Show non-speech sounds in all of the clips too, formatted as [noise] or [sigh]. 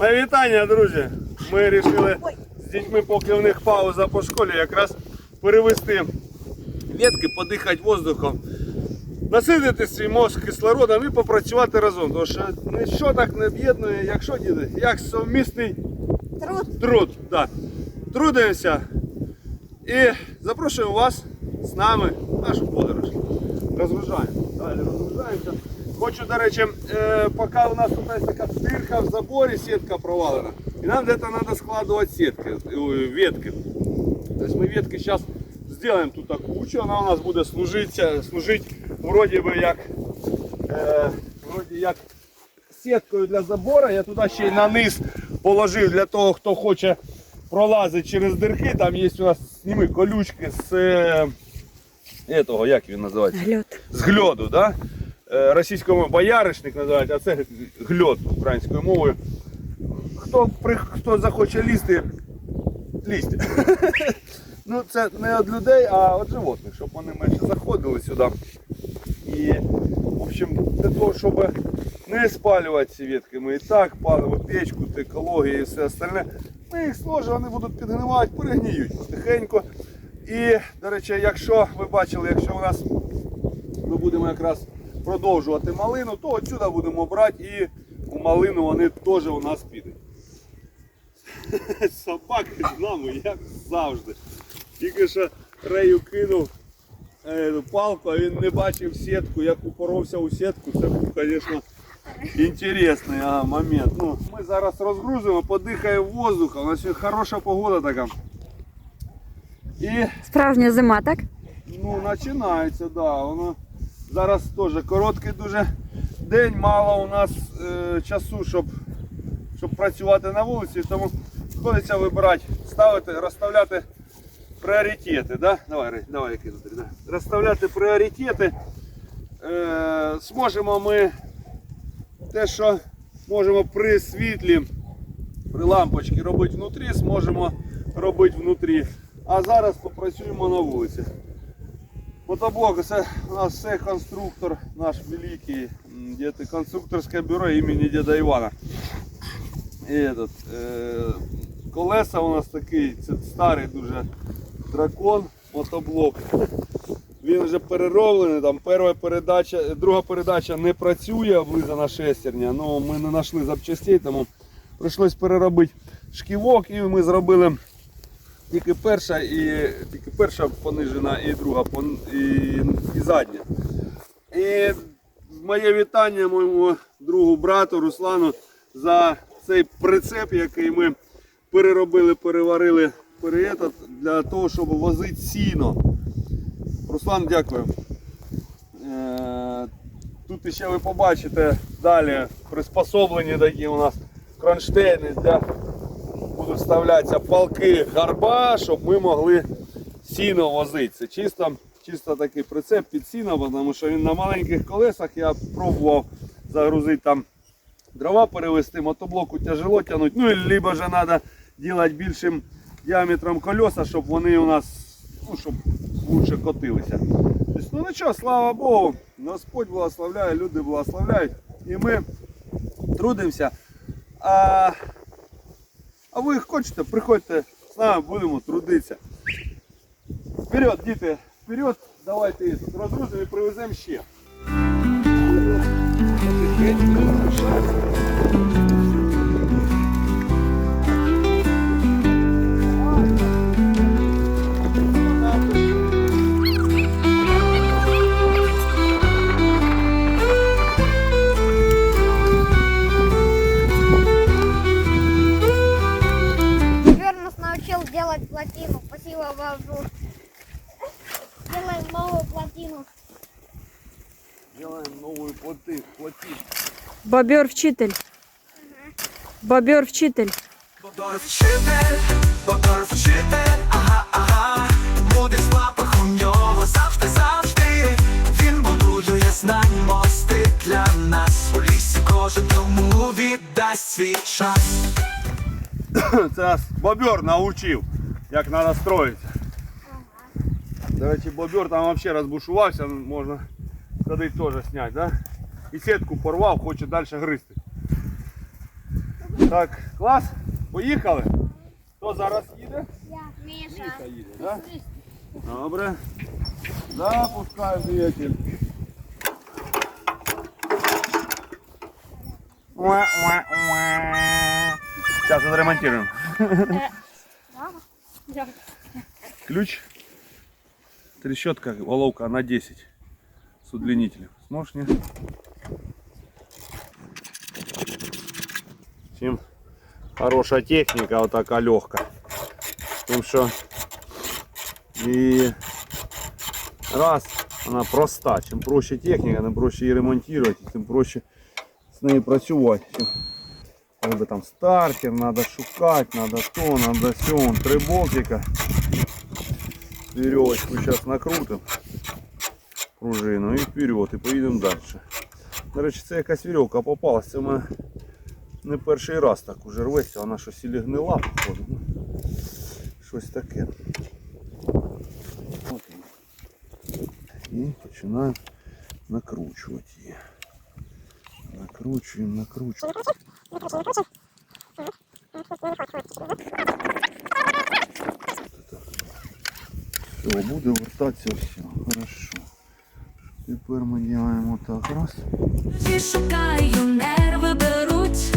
Мої вітання, друзі. Ми вирішили з дітьми, поки в них пауза по школі, якраз перевести ветки, подихати воздухом, наситити свій мозк кислородом і попрацювати разом. Тому що нічого так не об'єднує, як що, діти, як совмісний Труд. труд. Да. Трудимося і запрошуємо вас з нами в нашу подорож. Розгружаємо. Далі розгружаємося. Хочу, до речі, е, поки у нас тут така дирка в заборі, сітка провалена. І нам десь треба складувати сітки, ветки. Тобто ми ветки зараз зробимо тут кучу, вона у нас буде служити, служити вроді би як, е, вроді як сіткою для забору. Я туди ще й на низ положив для того, хто хоче пролазити через дирки. Там є у нас сніми колючки з е, этого, як він називається? Гльот. З гльоду, да? Е, Російською мовою бояришник називають, а це гльод українською мовою. Хто, хто захоче лізти, лізьте. [laughs] ну це не від людей, а від животних, щоб вони менше заходили сюди. І, в общем, для того, щоб не спалювати ці ветки, ми і так палимо печку, екологію і все остальне. Ми їх сложимо, вони будуть підгнивати, перегніють потихеньку. І, до речі, якщо ви бачили, якщо у нас ми будемо якраз продовжувати малину, то отсюди будемо брати і у малину вони теж у нас підуть. [laughs] Собаки з нами, як завжди. Тільки що Рею кинув е, палку, а він не бачив сітку, як упоровся у сітку. Це був, звісно, інтересний а, момент. Ну, ми зараз розгрузимо, подихаємо воздухом. У нас хороша погода така. І Справжня зима, так? Ну, починається, да. Воно зараз теж короткий дуже день, мало у нас е, часу, щоб, щоб працювати на вулиці, тому приходиться вибирати, ставити, розставляти пріоритети. Да? Давай, давай, тут, да. Розставляти пріоритети. Е, зможемо ми те, що можемо при світлі, при лампочці робити внутрі, зможемо робити внутрі. А зараз попрацюємо на вулиці. Мотоблок, це у нас все конструктор наш великий, где-то конструкторське бюро імені дяда Івана. І этот, е, колеса у нас такий, це старий дуже дракон, мотоблок. Він вже перероблений, там перша передача, друга передача не працює, облизана шестерня, але ми не знайшли запчастей, тому прийшлось переробити шківок і ми зробили тільки перша і тільки перша понижена і друга і, і задня. І моє вітання моєму другу брату Руслану за цей прицеп, який ми переробили, переварили переетат для того, щоб возити сіно. Руслан, дякую. Е, Тут ще ви побачите далі приспособлені такі у нас кронштейни для будуть вставлятися палки гарба, щоб ми могли сіно возити. Це чисто, чисто такий прицеп під сіно, тому що він на маленьких колесах я пробував загрузити там дрова перевести, мотоблоку тяжело тягнути. Ну, либо же треба робити більшим діаметром колеса, щоб вони у нас ну, щоб лучше котилися. Тобто, ну нічого, слава Богу, Господь благословляє, люди благословляють. І ми трудимося. А а ви хочете, приходьте з нами, будемо трудитися. Вперед, діти, вперед, давайте розгрузимо і привеземо ще. Бобер вчитель. Бобер вчитель. Мотор вчитель, мотор вчитель, ага, ага, буде у нього завжди, завжди. Він будує знань мости для нас. У лісі кожен йому віддасть свій час. [coughs] Це нас бобер навчив, як треба строїти. До речі, бобер там взагалі розбушувався, можна сходити теж зняти, да? І сітку порвав, хоче далі гризти. Так, клас, поїхали. Хто зараз їде? Я. Миша. Міша їде, так? Добре. Запускаємо двигатель. Сейчас отремонтируем. Ключ. Трещотка, головка на 10 с удлинителем. Сможешь, нет? Всем хорошая техника, вот такая легкая. Тим, що і раз, вона проста. Чим проще техніка, тим проще її ремонтувати, тим проще з нею працювати. Треба там стартер, треба шукати, треба то, треба все. Вон, Три болтика. Веревочку зараз накрутимо. Пружину і вперед, і поїдемо далі. До речі, це якась вірьовка попалась. Це в мене не перший раз так уже рветься, вона щось і гнила, походу. Ну, Щось таке. От. І починаємо накручувати її. Накручуємо, накручуємо. Все, буде вертатися все. Хорошо. Тепер ми робимо так. Раз. Шукаю, нерви беруть.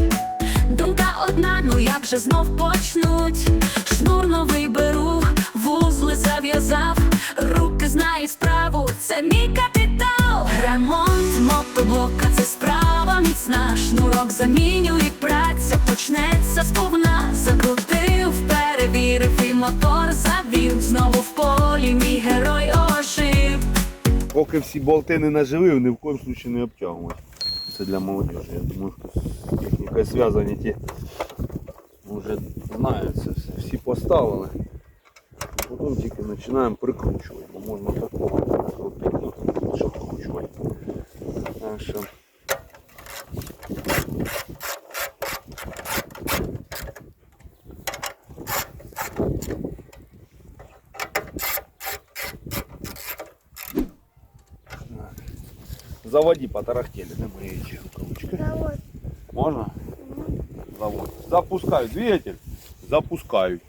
Думка одна, ну як же знов почнуть. Шнур новий беру, вузли зав'язав, руки знають справу, це мій капітал. Ремонт мотоблока, це справа міцна. Шнурок заміню і праця почнеться сповна. Закрутив, перевірив і мотор завів. Знову в полі мій герой. Поки всі болти не наживив, ні в коєму случаю не обтягувати. Це для молодежі. Я думаю, з технікою зв'язані ті вже знають це все. Всі поставили. Потім тільки починаємо прикручувати, бо можна такого накрутити, ну, щоб вкручувати. Так що заводи потарахтели. Завод. Можно? Завод. Запускаю двигатель. Запускаю.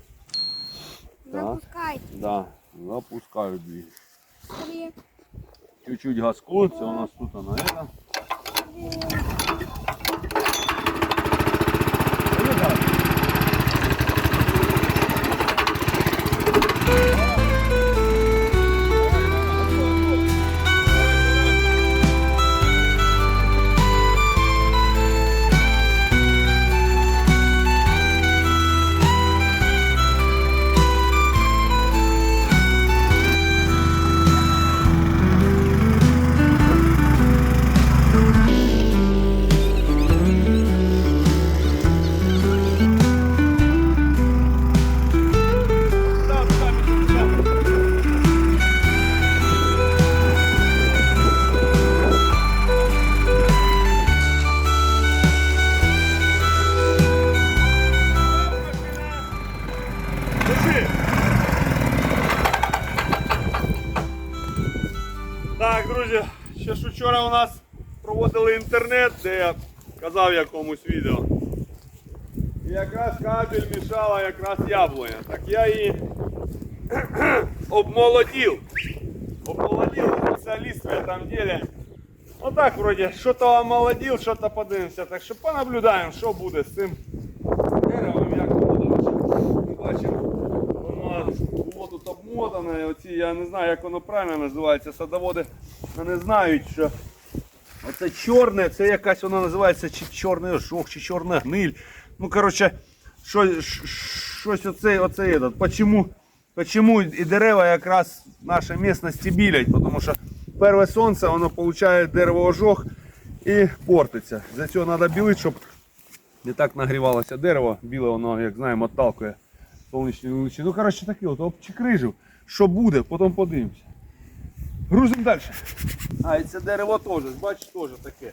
Да. Запускай. Да, запускаю двигатель. Чуть-чуть газку, це у нас тут на это. Вчора у нас проводили інтернет, де я казав якомусь відео. І якраз кабель мішала якраз яблуня. Так я її обмолодил. Обмолодил специалист в этом деле. Ну так, вроде, що-то омолодил, що-то подивимося. Так що понаблюдаємо, що буде з цим деревом, як воно бачимо, воно тут обмотане. Оці, я не знаю, як воно правильно називається. Садоводи не знають, що Оце чорне, це якась воно називається чи чорний ожог, чи чорна гниль. Ну, коротше, що, щось оце, оце этот. Почему, почему і дерева якраз в нашій місцевості білять? Тому що перше сонце, воно получає дерево ожог і портиться. За цього треба білити, щоб не так нагрівалося дерево. Біле воно, як знаємо, отталкує сонячні лучі. Ну, коротше, таке от обчикрижив. Що буде, потім подивимося. Грузимо далі. А, і це дерево теж, бачиш, теж таке.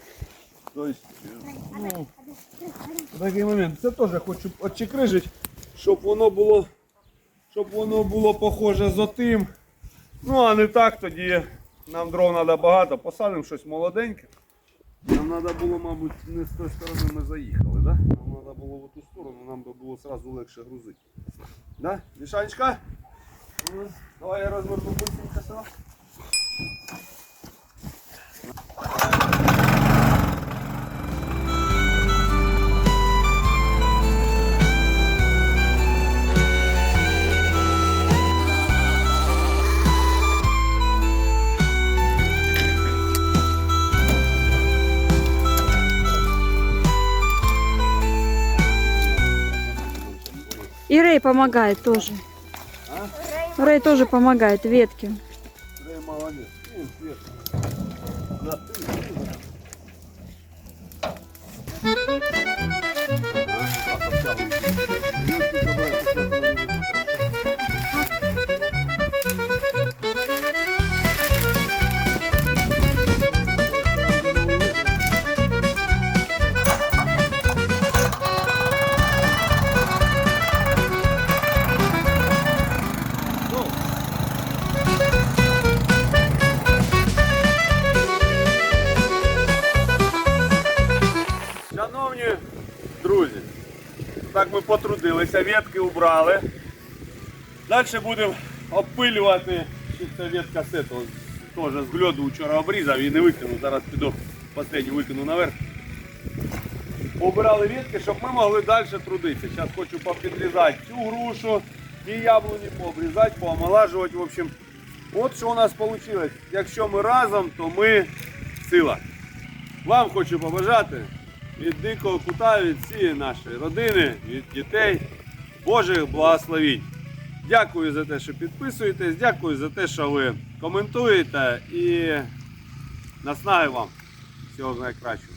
Тобто, ну, такий момент. Це теж хочу отчекрижити, щоб воно було, щоб воно було похоже з отим. Ну, а не так, тоді нам дров треба багато, посадимо щось молоденьке. Нам треба було, мабуть, не з тої сторони ми заїхали. Да? Нам треба було в ту сторону, нам би було одразу легше грузити. Да? Мішанечка? Ну, Давай я розверну сюди. И Рэй помогает тоже. Рэй тоже помогает, ветки. Рей молодець. Ні, Свет. На, Шановні друзі, так ми потрудилися, ветки убрали. Далі будемо обпилювати. Ще ця ветка з этого, теж з льоду вчора обрізав і не викинув. Зараз піду останню викину наверх. Обирали ветки, щоб ми могли далі трудитися. Зараз хочу попідрізати цю грушу і яблуні пообрізати, поомолажувати. В общем, от що у нас вийшло. Якщо ми разом, то ми сила. Вам хочу побажати від дикого кута, від всієї нашої родини, від дітей, Божих благословіть. Дякую за те, що підписуєтесь, дякую за те, що ви коментуєте і наснаги вам всього найкращого.